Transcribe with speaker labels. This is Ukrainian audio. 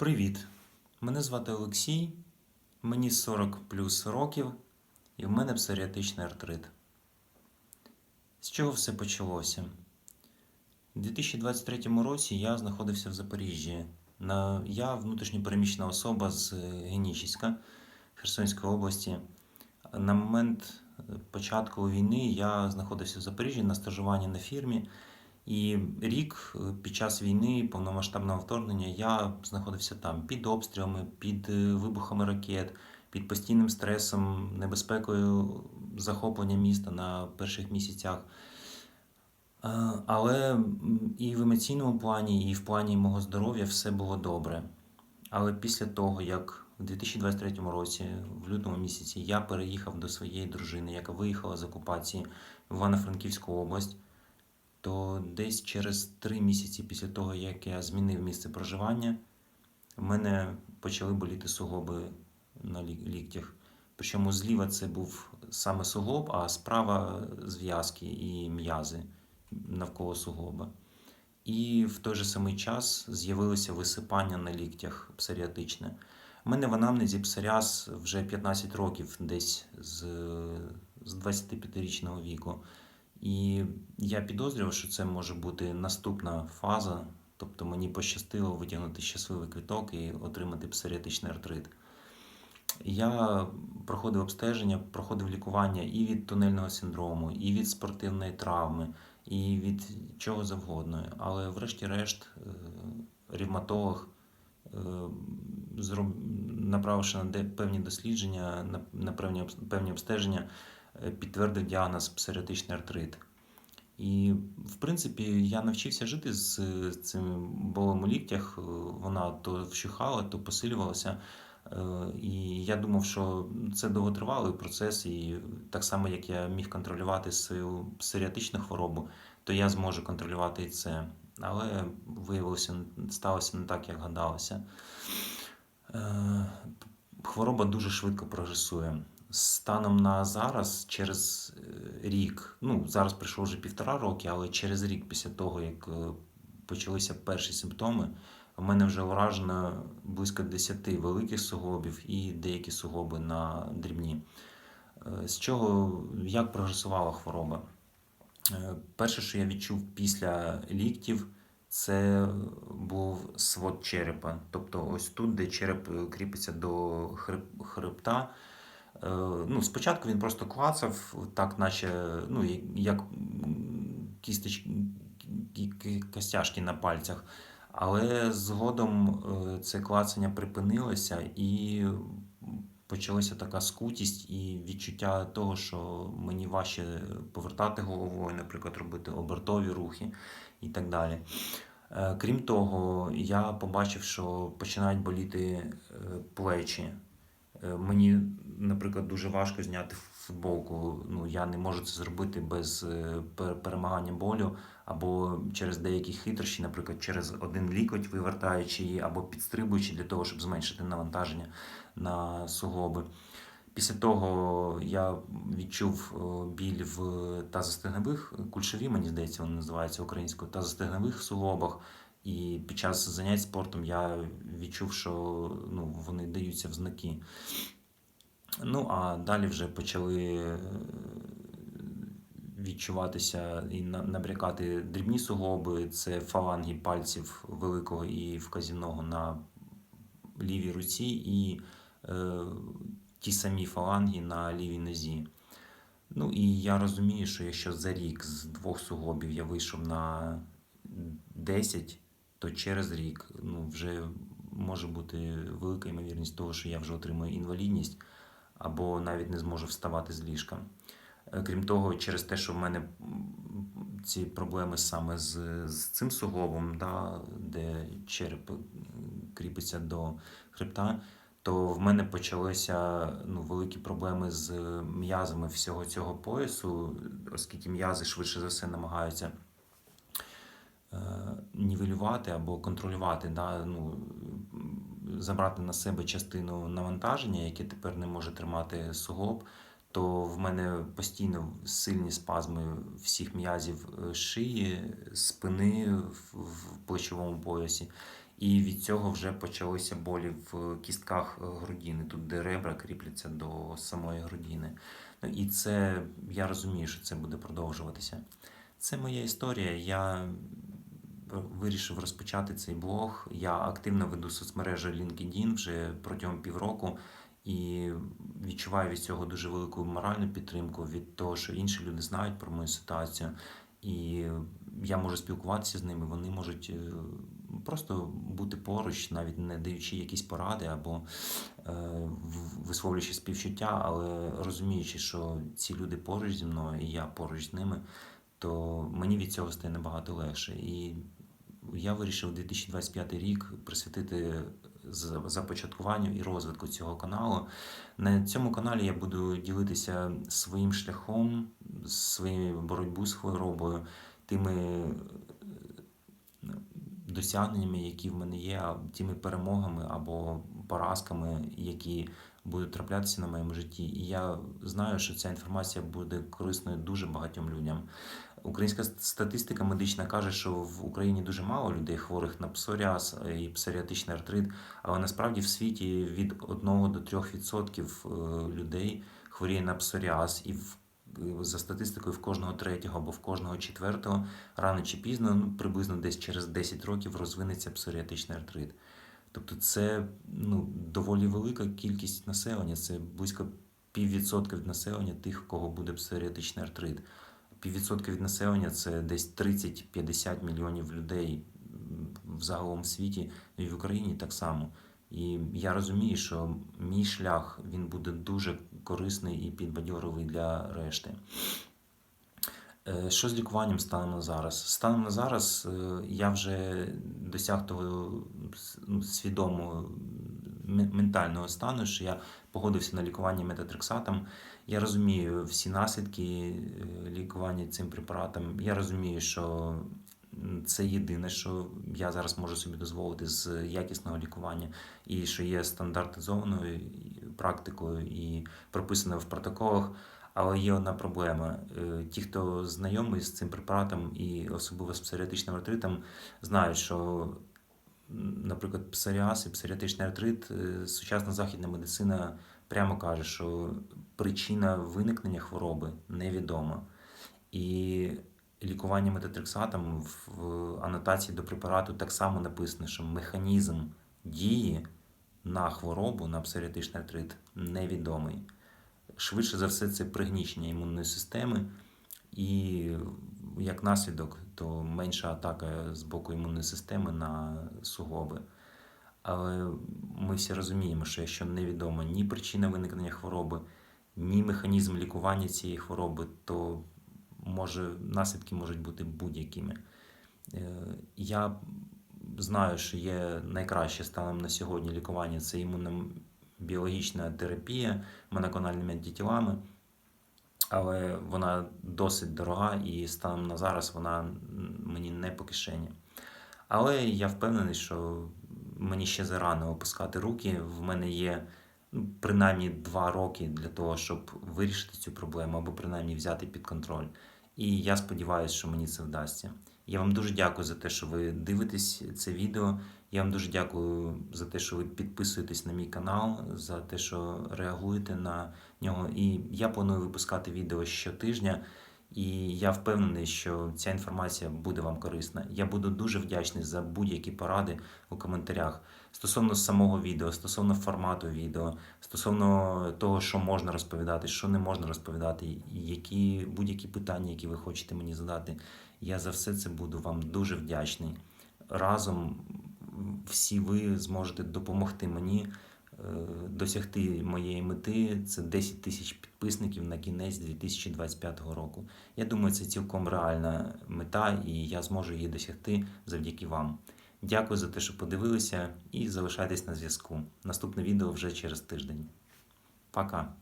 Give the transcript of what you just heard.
Speaker 1: Привіт! Мене звати Олексій, мені 40 плюс років, і в мене псоріатичний артрит. З чого все почалося? У 2023 році я знаходився в Запоріжжі. Я внутрішньопереміщена особа з Генічіська Херсонської області. На момент початку війни я знаходився в Запоріжжі на стажуванні на фірмі. І рік е, під час війни, повномасштабного вторгнення, я знаходився там під обстрілами, під е, вибухами ракет, під постійним стресом, небезпекою захоплення міста на перших місяцях. Е, Але і в емоційному плані, і в плані мого здоров'я все було добре. Але після того, як в 2023 році, в лютому місяці, я переїхав до своєї дружини, яка виїхала з окупації в Івано-Франківську область, то десь через три місяці після того, як я змінив місце проживання, в мене почали боліти суглоби на ліктях. Причому зліва це був саме суглоб, а справа зв'язки і м'язи навколо суглоба. І в той же самий час з'явилося висипання на ліктях псоріатичне. У мене в анамнезі псоріаз вже 15 років, десь з 25-річного віку. І я підозрював, що це може бути наступна фаза. Тобто мені пощастило витягнути щасливий квиток і отримати псоріатичний артрит. Я проходив обстеження, проходив лікування і від тунельного синдрому, і від спортивної травми, і від чого завгодно. Але врешті-решт е, ревматолог, е, направивши на певні дослідження, на, певні, обстеження, підтвердив діагноз псоріатичний артрит. І, в принципі, я навчився жити з е, цим болем у ліктях. Е, Вона то вщухала, то посилювалася. Е, І я думав, що це довготривалий процес, і так само, як я міг контролювати свою псоріатичну хворобу, то я зможу контролювати і це. Але виявилося, сталося не так, як гадалося. Е, Хвороба дуже швидко прогресує. Станом на зараз, через е, рік, ну зараз пройшло вже півтора роки, але через рік після того, як е, почалися перші симптоми, в мене вже уражено близько 10 великих суглобів і деякі суглоби на дрібні. Е, З чого як прогресувала хвороба? Перше, що я відчув після ліктів, це був свод черепа. Тобто ось тут, де череп кріпиться до хребта. Е, Ну, спочатку він просто клацав, так, наче ну, як- кісточки, костяшки на пальцях. Але згодом е, це клацання припинилося і почалася така скутість і відчуття того, що мені важче повертати головою, наприклад, робити обертові рухи і так далі. Е, Крім того, я побачив, що починають боліти плечі. Е, Мені, наприклад, дуже важко зняти футболку. Ну, я не можу це зробити без е, перемагання болю або через деякі хитрощі, наприклад, через один лікоть, вивертаючи її, або підстрибуючи для того, щоб зменшити навантаження на суглоби. Після того я відчув е, біль в тазостегнових кульшові, мені здається, вони називаються українською, тазостегнових суглобах. І під час занять спортом я відчув, що ну, вони даються в знаки. Ну, а далі вже почали е, відчуватися і на- набрякати дрібні суглоби. Це фаланги пальців великого і вказівного на лівій руці, і е, ті самі фаланги на лівій нозі. Ну і я розумію, що якщо за рік з двох суглобів я вийшов на 10, то через рік ну, вже може бути велика ймовірність того, що я вже отримаю інвалідність або навіть не зможу вставати з ліжка. Е, Крім того, через те, що в мене ці проблеми саме з, з цим суглобом, да, де череп кріпиться до хребта, то в мене почалися ну, великі проблеми з м'язами всього цього поясу, оскільки м'язи швидше за все намагаються е, нівелювати або контролювати, да, ну, забрати на себе частину навантаження, яке тепер не може тримати суглоб, то в мене постійно сильні спазми всіх м'язів е, шиї, спини в, плечовому поясі. І від цього вже почалися болі в кістках е, грудини, тут де ребра кріпляться до самої грудини. Ну, І це я розумію, що це буде продовжуватися. Це моя історія. Я вирішив розпочати цей блог. Я активно веду соцмережу LinkedIn вже протягом півроку і відчуваю від цього дуже велику моральну підтримку від того, що інші люди знають про мою ситуацію, і я можу спілкуватися з ними. Вони можуть е, просто бути поруч, навіть не даючи якісь поради або е, висловлюючи співчуття, але розуміючи, що ці люди поруч зі мною, і я поруч з ними, то мені від цього стає набагато легше. І я вирішив 2025 рік присвятити започаткуванню і розвитку цього каналу. На цьому каналі я буду ділитися своїм шляхом, своєю боротьбою з хворобою, тими е, досягненнями, які в мене є, тими перемогами або поразками, які будуть траплятися на моєму житті. І я знаю, що ця інформація буде корисною дуже багатьом людям. Українська статистика медична каже, що в Україні дуже мало людей хворих на псоріаз і псоріатичний артрит, але насправді в світі від 1 до 3 відсотків е, людей хворіє на псоріаз, і в за статистикою, в кожного третього або в кожного четвертого рано чи пізно, ну, приблизно десь через 10 років розвинеться псоріатичний артрит. Тобто це ну, доволі велика кількість населення, це близько піввідсотка від населення тих, у кого буде псоріатичний артрит. Піввідсотка від населення це десь 30-50 мільйонів людей в загалом світі, і в Україні так само. І я розумію, що мій шлях він буде дуже корисний і підбадьоровий для решти. Е, Що з лікуванням станом на зараз? Станом на зараз е, я вже досяг того ну, свідомого ментального стану, що я погодився на лікування метатрексатом. Я розумію всі наслідки е, лікування цим препаратом. Я розумію, що це єдине, що я зараз можу собі дозволити з якісного лікування, і що є стандартизованою практикою і прописаною в протоколах. Але є одна проблема. Е, Ті, хто знайомий з цим препаратом і особливо з псоріатичним артритом, знають, що, наприклад, псоріаз і псоріатичний артрит, е, сучасна західна медицина прямо каже, що причина виникнення хвороби невідома. І лікування метатрексатом в анотації до препарату так само написано, що механізм дії на хворобу, на псоріатичний артрит невідомий. Швидше за все, це пригнічення імунної системи, і як наслідок, то менша атака з боку імунної системи на суглоби. Але ми всі розуміємо, що якщо невідома ні причина виникнення хвороби, ні механізм лікування цієї хвороби, то може, наслідки можуть бути будь-якими. Е, Я знаю, що є найкраще станом на сьогодні лікування це імунобіологічна терапія моноклональними антитілами, але вона досить дорога і станом на зараз вона мені не по кишені. Але я впевнений, що мені ще зарано опускати руки. В мене є ну, принаймні два роки для того, щоб вирішити цю проблему або принаймні взяти під контроль. І я сподіваюся, що мені це вдасться. Я вам дуже дякую за те, що ви дивитесь це відео. Я вам дуже дякую за те, що ви підписуєтесь на мій канал, за те, що реагуєте на нього. І я планую випускати відео щотижня. І я впевнений, що ця інформація буде вам корисна. Я буду дуже вдячний за будь-які поради у коментарях стосовно самого відео, стосовно формату відео, стосовно того, що можна розповідати, що не можна розповідати, які будь-які питання, які ви хочете мені задати. Я за все це буду вам дуже вдячний. Разом всі ви зможете допомогти мені е, досягти моєї мети. Це 10 тисяч підписників на кінець 2025 року. Я думаю, це цілком реальна мета, і я зможу її досягти завдяки вам. Дякую за те, що подивилися, і залишайтесь на зв'язку. Наступне відео вже через тиждень. Пока!